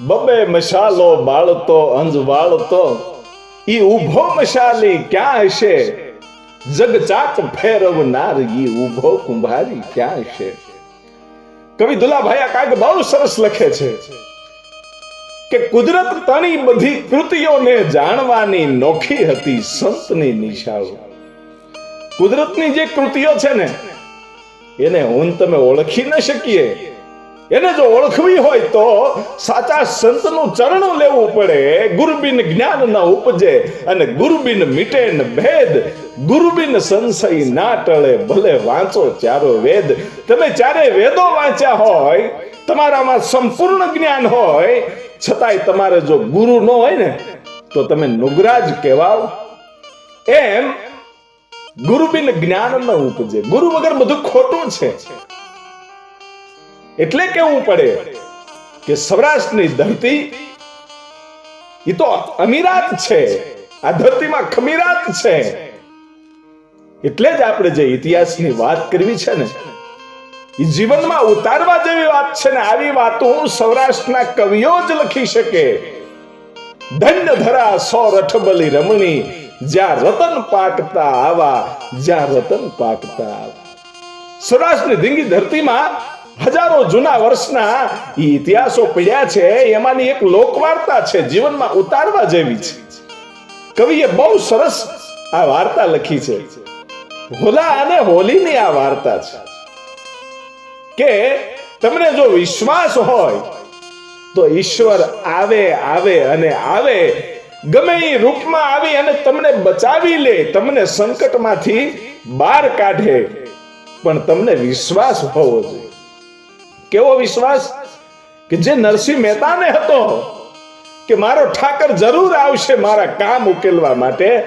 બબે મશાલો બાળતો, અંજ વાળતો. ઈ ઊભો મશાલી ક્યાં હશે? જગ ચાક ફેરવનાર ઈ ઊભો કુંભારી ક્યાં હશે? કવિ દુલાભાઈ કાગ બહુ સરસ લખે છે કે કુદરત તણી બધી કૃતિઓને જાણવાની નોખી હતી સંતની નિશાળો. કુદરતની જે કૃતિઓ છે ને, એને હું તમે ઓળખી ન શકીએ. એને જો ઓળખવી હોય તો સાચા સંતનું ચરણ લેવું પડે. ગુરુબિન જ્ઞાન ન ઉપજે અને ગુરુબિન મીટે ન ભેદ. ગુરુબિન સંશય ના ટળે ભલે વાંચો ચારો વેદ. તમે ચારે વેદો વાંચ્યા હોય, તમારામાં સંપૂર્ણ જ્ઞાન હોય, છતાંય તમારે જો ગુરુ ન હોય ને, તો તમે નુગરાજ કહેવાવ એમ ગુરુ બિન જ્ઞાન ન ઉપજે. ગુરુ વગર બધું ખોટું છે. એટલે કેવું પડે કે સૌરાષ્ટ્રની ધરતી એ તો અમીરાત છે. આ ધરતીમાં ખમીરાત છે. એટલે જ આપણે જે ઇતિહાસની વાત કરવી છે ને એ જીવનમાં ઉતારવા જેવી વાત છે ને, આવી વાતો સૌરાષ્ટ્રના કવિઓ જ લખી શકે. દંડ ધરા સો રઠબલી રમણી, જ્યાં રતન પાકતા આવા, જ્યાં રતન પાકતા આવા. સૌરાષ્ટ્રની ધીંગી ધરતીમાં હજારો જૂના વર્ષના ઇતિહાસો પડ્યા છે, એમાંની એક લોકવાર્તા છે, જીવનમાં ઉતારવા જેવી છે. કવિએ બહુ સરસ આ વાર્તા લખી છે. હોલા અને હોલીની આ વાર્તા છે. કે તમને જો વિશ્વાસ હોય, તો ઈશ્વર આવે આવે અને આવે. ગમે એ રૂપમાં આવી અને તમને બચાવી લે, તમને સંકટમાંથી બહાર કાઢે. પણ તમને વિશ્વાસ હોવો જોઈએ. કેવો વિશ્વાસ કે જે નરસિંહ મહેતાને હતો કે મારો ઠાકર જરૂર આવશે મારા કામ ઉકેલવા માટે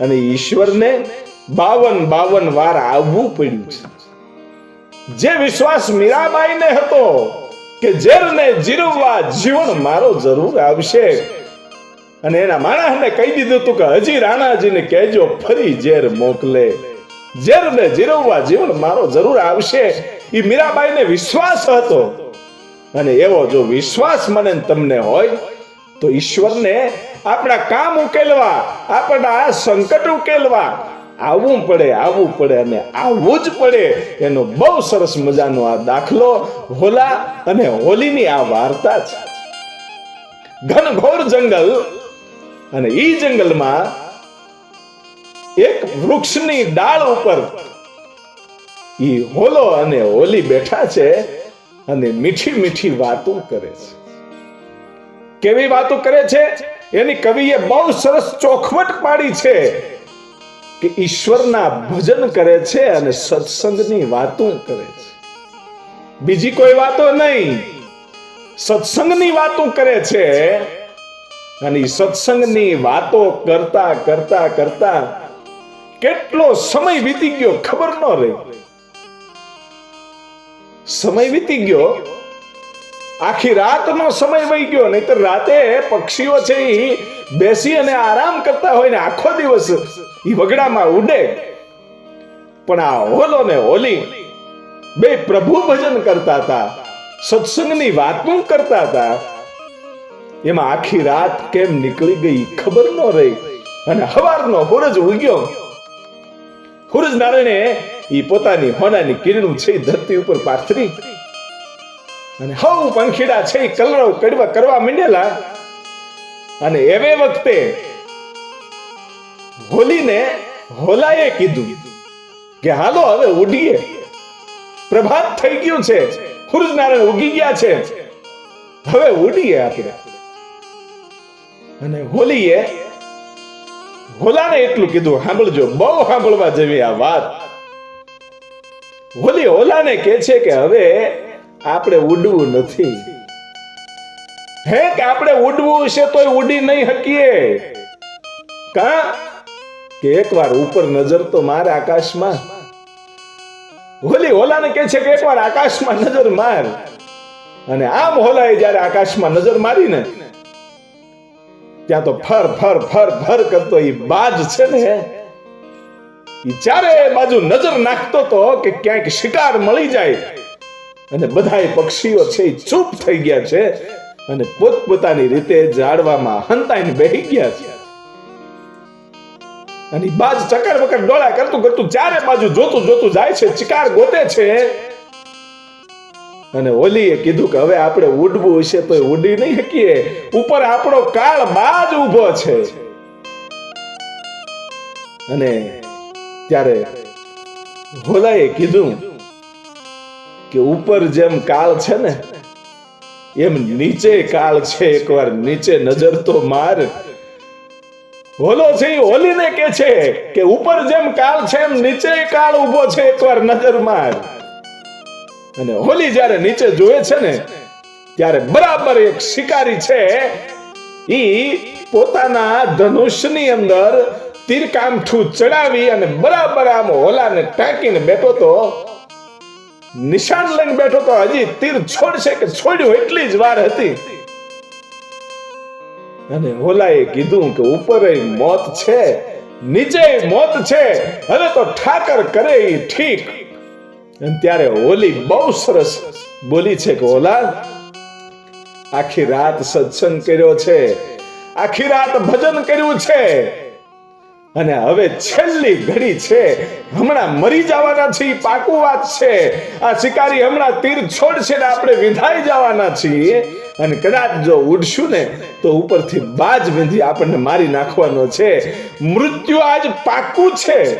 અને ઈશ્વરને બાવન બાવન વાર આવવું પડ્યું છે. જે વિશ્વાસ મીરાબાઈને હતો કે ઝેરને જીરવવા જીવન મારો જરૂર આવશે અને એના માણસને કહી દીધું હતું કે હજી રાણાજીને કહેજો, ફરી ઝેર મોકલે. ઝેરને જીરવવા જીવન મારો જરૂર આવશે એ મીરાબાઈને વિશ્વાસ હતો. અને એવો જો વિશ્વાસ મને તમને હોય, તો ઈશ્વરને આપણા કામ ઉકેલવા, આપણા સંકટ ઉકેલવા, આવવું પડે આવવું પડે અને આવવું જ પડે એનો બહુ સરસ મજાનો આ દાખલો, હોલા અને હોલીની આ વાર્તા છે. ઘનઘોર જંગલ અને ઈ જંગલમાં એક વૃક્ષની ડાળ ઉપર ઈ હોલો અને હોલી બેઠા છે અને મીઠી મીઠી વાતો કરે છે. કેવી વાતો કરે છે? એની કવિએ બહુ સરસ ચોખવટ પાડી છે કે ઈશ્વરના ભજન કરે છે અને સત્સંગની વાતો કરે છે. બીજી કોઈ વાતો નહીં. સત્સંગની વાતો કરે છે અને સત્સંગની વાતો કરતા કરતા કરતા કેટલો સમય વીતી ગયો ખબર ન રહી. સમય વીતી ગયો. આખી રાતનો સમય વહી ગયો, નહીતર રાતે પક્ષીઓ છે એ બેસી અને આરામ કરતા હોય ને આખો દિવસ એ વગડામાં ઉડે. પણ આ હોલો ને હોલી બે પ્રભુ ભજન કરતા હતા, સત્સંગની વાતું કરતા હતા. એમાં આખી રાત કેમ નીકળી ગઈ ખબર ન રહી અને હવારનો હુરજ ઉગ્યો હુરજ નારાયણે ઈ પોતાની હોનાની કિરણું છે ધરતી ઉપર પાથરી. અને હવ પંખીડા છે એ કલરવ કડવા કરવા માંડેલા. અને એવે વખતે હોલીને હોલાએ કીધું કે હાલો હવે ઉડીએ. પ્રભાત થઈ ગયું છે. સૂરજ નારાયણ ઉગી ગયા છે. હવે ઉડીએ આપણે. અને હોલીએ હોલાને એટલું કીધું સાંભળજો બહુ સાંભળવા જેવી આ વાત. હોલી હોલાને કહે છે કે હવે આપણે ઉડવું નથી. હે કે આપણે ઉડવું છે તોય ઉડી નહીં શકીએ કા? કે એકવાર ઉપર નજર તો માર આકાશમાં. હોલી હોલાને કહે છે કે એકવાર આકાશમાં નજર માર. અને આમ હોલાએ જ્યારે આકાશમાં નજર મારી ને ત્યાં તો ફર ફર ફર ફર કરતો એ બાજ છે ને. ચારે બાજુ નજર નાખતો તો કે ક્યાંક શિકાર મળી જાય. અને બધાય પક્ષીઓ છે ચૂપ થઈ ગયા છે અને પોતપોતાની રીતે ઝાડવામાં હંતાઈને બેહી ગયા છે. અને બાજ ચકર વકર ડોળા કરતું કરતું ચારે બાજુ જોતું જોતું જાય છે, ચિકાર ગોતે છે. અને ઓલીએ કીધું કે હવે આપણે ઉડવું હશે તો ઉડી નહીં શકીએ. ઉપર આપણો કાળ બાજ ઊભો છે. અને ત્યારે હોલાએ કીધું કે ઉપર જેમ કાળ છે ને, એમ નીચે કાળ છે. એકવાર નીચે નજર તો માર. હોલો છે ઈ હોલીને કે છે કે ઉપર જેમ કાળ છે એમ નીચે કાળ ઊભો છે. એકવાર નજર માર. અને હોલી જ્યારે નીચે જોવે છે ને, ત્યારે બરાબર એક શિકારી છે ઈ પોતાના ધનુષની અંદર તીરકામઠું ચડાવી અને બરાબર આમ હોલાને ટાંકીને બેઠો તો, નિશાન લઈને બેઠો તો હજી તીર છોડશે કે છોડ્યું એટલી જ વાર હતી. અને હોલાએ કીધું કે ઉપર મોત છે, નીચે મોત છે, હવે તો ઠાકર કરે એ ઠીક. અને ત્યારે હોલી બહુ સરસ બોલી છે કે હોલા આખી રાત સત્સંગ કર્યો છે, આખી રાત ભજન કર્યું છે અને હવે છેલ્લી ઘડી છે. હમણાં મરી જવાના છે પાકું વાત છે. આ શિકારી હમણાં તીર છોડશે ને આપણે વિધાઈ જવાના છીએ. અને કદાચ જો ઉડશું ને, તો ઉપરથી બાજ વિંધી આપણને મારી નાખવાનો છે. મૃત્યુ આજ પાકું છે.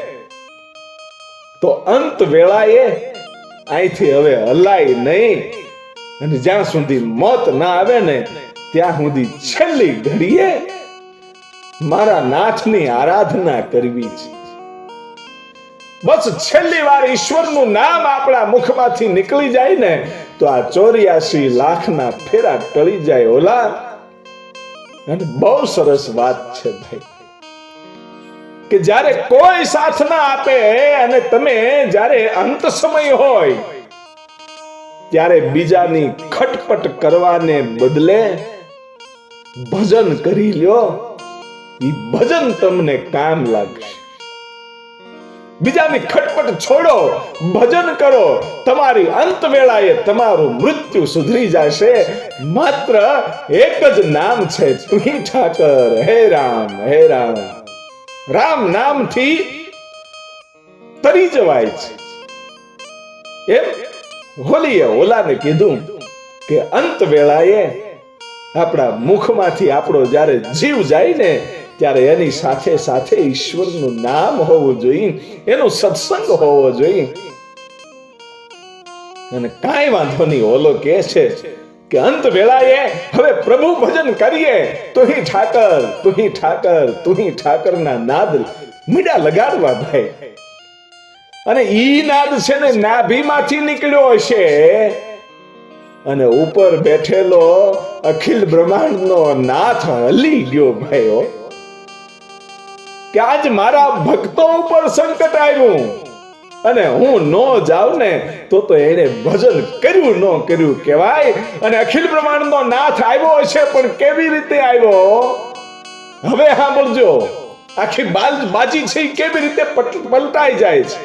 તો અંત વેળાએ અહીંથી હવે હલાય નહીં. અને જ્યાં સુધી મોત ના આવે ને, ત્યાં સુધી છેલ્લી ઘડીએ મારા નાથની આરાધના કરવી છે. બસ છેલ્લી વાર ઈશ્વરનું નામ આપણા મુખમાંથી નીકળી જાય ને, તો આ ચોર્યાસી લાખના ફેરા ટળી જાય ઓલા. અને બહુ સરસ વાત છે ભાઈ. કે જ્યારે કોઈ સાથ ના આપે અને તમે જ્યારે અંત સમય હોય, ત્યારે બીજાની ખટપટ કરવાને બદલે ભજન કરી લ્યો. ઈ ભજન તમને કામ લાગશે. બીજાની ખટપટ છોડો, ભજન કરો. તમારી અંત વેળાએ તમારું મૃત્યુ સુધરી જશે. માત્ર એક જ નામ છે તુહી ઠાકર. હે રામ હે રામ. રામ નામથી તરી જવાય છે. એમ હોલીએ ઓલાને કીધું કે અંત વેળાએ આપણા મુખમાંથી આપણો જ્યારે જીવ જાય ને ત્યારે એની સાથે સાથે ઈશ્વરનું નામ હોવું જોઈએ, એનો સત્સંગ હોવો જોઈએ. અને કાંઈ વાંધો નહીં, ઓલો કે છે કે અંત વેળાએ હવે પ્રભુ ભજન કરીએ. તુહી ઠાકર તુહી ઠાકર, તુહી ઠાકરના નાદ મીડા લગાડવા ભાઈ. અને ઈ નાદ છે ને નાભીમાંથી નીકળ્યો હશે. અને ઉપર બેઠેલો અખિલ બ્રહ્માંડનો નાથ હલી ગયો ભાઈઓ. કે આજ મારા ભક્તો ઉપર સંકટ આવ્યું. અને હું નો જાઉં ને તો તો એને ભજન કર્યું, ન કર્યું કહેવાય. અને અખિલ બ્રહ્માંડનો નાથ આવ્યો હશે પણ કેવી રીતે આવ્યો? હવે સાંભળજો આખી બાલ બાજી છે કેવી રીતે પલટાઈ જાય છે?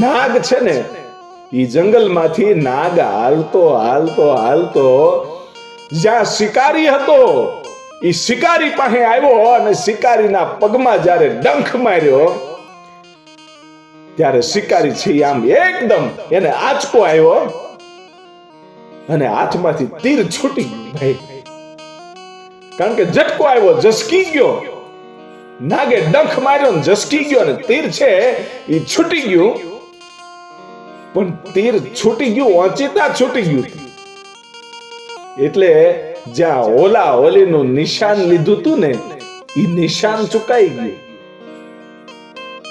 નાગ છે ને એ જંગલમાંથી નાગ હાલતો હાલતો હાલતો, જ્યાં શિકારી હતો ઈ શિકારી પાસે આવ્યો અને શિકારીના પગમાં જ્યારે ડંખ માર્યો, ત્યારે શિકારી છે આમ એકદમ એને આંચકો આવ્યો અને હાથમાંથી તીર છૂટી ગયું ભાઈ. કારણ કે ઝટકો આવ્યો જસકી ગયો. નાગે ડંખ માર્યો ને જસકી ગયો અને તીર છે એ છૂટી ગયું. પણ તીર છૂટી ગયું ઓચિતા છૂટી ગયું. એટલે જ્યાં ઓલા ઓલીનું નિશાન લીધું તું ને એ નિશાન ચુકાઈ ગયું.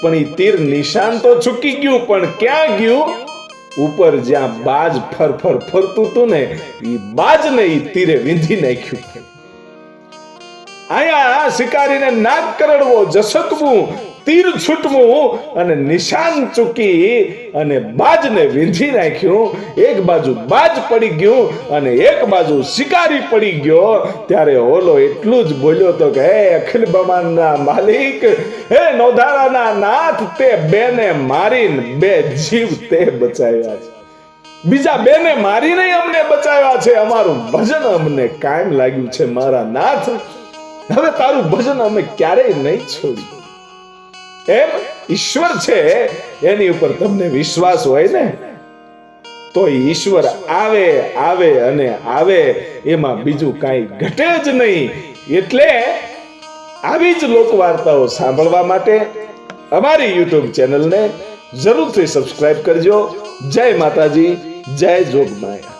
પણ એ તીર નિશાન તો ચૂકી ગયું, પણ ક્યાં ગયું? ઉપર જ્યાં બાજ ફરફર ફરતું તું ને એ બાજને એ તીરે વીંધી નાખ્યું. આયા શિકારીને નાક કરડવો, જસકવું તીર છૂટવું અને નિશાન ચૂકી અને બાજને વીંધી નાખ્યું. એક બાજુ બાજ પડી ગયું અને એક બાજુ શિકારી પડી ગયો. ત્યારે ઓલો એટલું જ બોલ્યો તો કે, હે અખિલ બમાનના માલિક, હે નોધારાના નાથ, તે બેને મારીને બે જીવ તે બચાવ્યા છે. બીજા બેને મારીને અમને બચાવ્યા છે. અમારું ભજન અમને કાયમ લાગ્યું છે, મારા નાથ. હવે તારું ભજન અમે ક્યારેય નહીં છોડી એમ? ઈશ્વર છે? એની ઉપર તમને વિશ્વાસ હોય ને? તો ઈશ્વર આવે આવે અને આવે, એમાં બીજું કાંઈ ઘટે જ નહીં. એટલે આવી જ લોક વાર્તાઓ સાંભળવા માટે અમારી યુટ્યુબ ચેનલને જરૂરથી સબસ્ક્રાઇબ કરજો. જય માતાજી, જય જોગમાયા.